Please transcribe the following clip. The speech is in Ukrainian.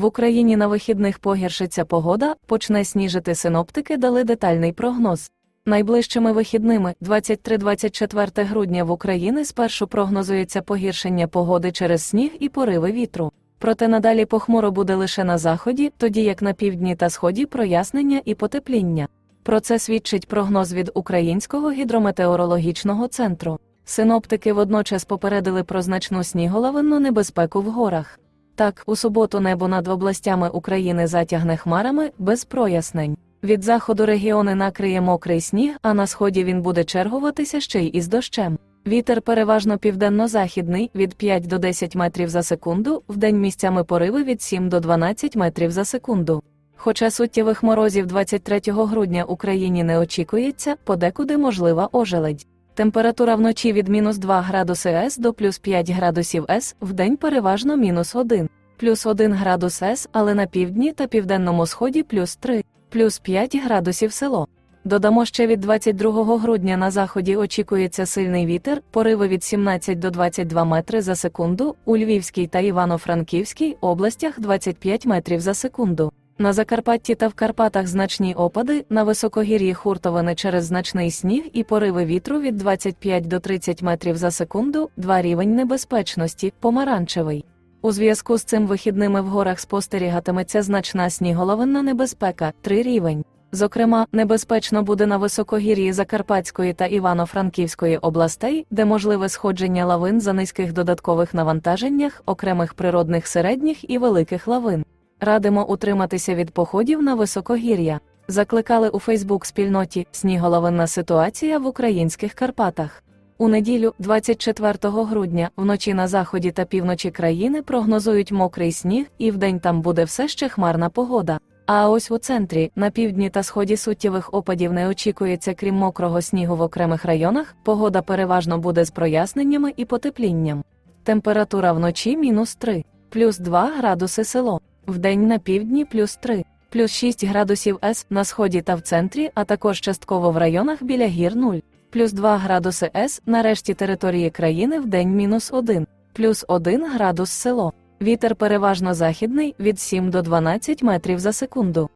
В Україні на вихідних погіршиться погода, почне сніжити синоптики, дали детальний прогноз. Найближчими вихідними 23-24 грудня в Україні спершу прогнозується погіршення погоди через сніг і пориви вітру. Проте надалі похмуро буде лише на заході, тоді як на півдні та сході прояснення і потепління. Про це свідчить прогноз від Українського гідрометеорологічного центру. Синоптики водночас попередили про значну сніголовинну небезпеку в горах. Так, у суботу небо над областями України затягне хмарами без прояснень. Від заходу регіони накриє мокрий сніг, а на сході він буде чергуватися ще й із дощем. Вітер переважно південно-західний від 5 до 10 метрів за секунду, вдень місцями пориви від 7 до 12 метрів за секунду. Хоча суттєвих морозів 23 грудня Україні не очікується, подекуди можлива ожеледь. Температура вночі від мінус 2 градуси С до плюс 5 градусів С, вдень переважно мінус 1, плюс 1 градус С, але на півдні та південному сході плюс 3, плюс 5 градусів село. Додамо ще від 22 грудня на заході очікується сильний вітер, пориви від 17 до 22 метри за секунду, у Львівській та Івано-Франківській областях 25 метрів за секунду. На Закарпатті та в Карпатах значні опади, на високогір'ї хуртовини через значний сніг і пориви вітру від 25 до 30 метрів за секунду, 2 рівень небезпечності, помаранчевий. У зв'язку з цим вихідними в горах спостерігатиметься значна сніголовинна небезпека, 3 рівень. Зокрема, небезпечно буде на високогір'ї Закарпатської та Івано-Франківської областей, де можливе сходження лавин за низьких додаткових навантаженнях, окремих природних середніх і великих лавин. Радимо утриматися від походів на високогір'я. Закликали у Фейсбук спільноті Сніголовинна ситуація в українських Карпатах. У неділю, 24 грудня, вночі на заході та півночі країни прогнозують мокрий сніг, і вдень там буде все ще хмарна погода. А ось у центрі, на півдні та сході суттєвих опадів не очікується, крім мокрого снігу в окремих районах, погода переважно буде з проясненнями і потеплінням. Температура вночі мінус 3, плюс 2 градуси село, вдень на півдні плюс 3, плюс 6 градусів С на сході та в центрі, а також частково в районах біля гір 0, плюс 2 градуси С на решті території країни вдень мінус 1, плюс 1 градус село. Вітер переважно західний від 7 до 12 метрів за секунду.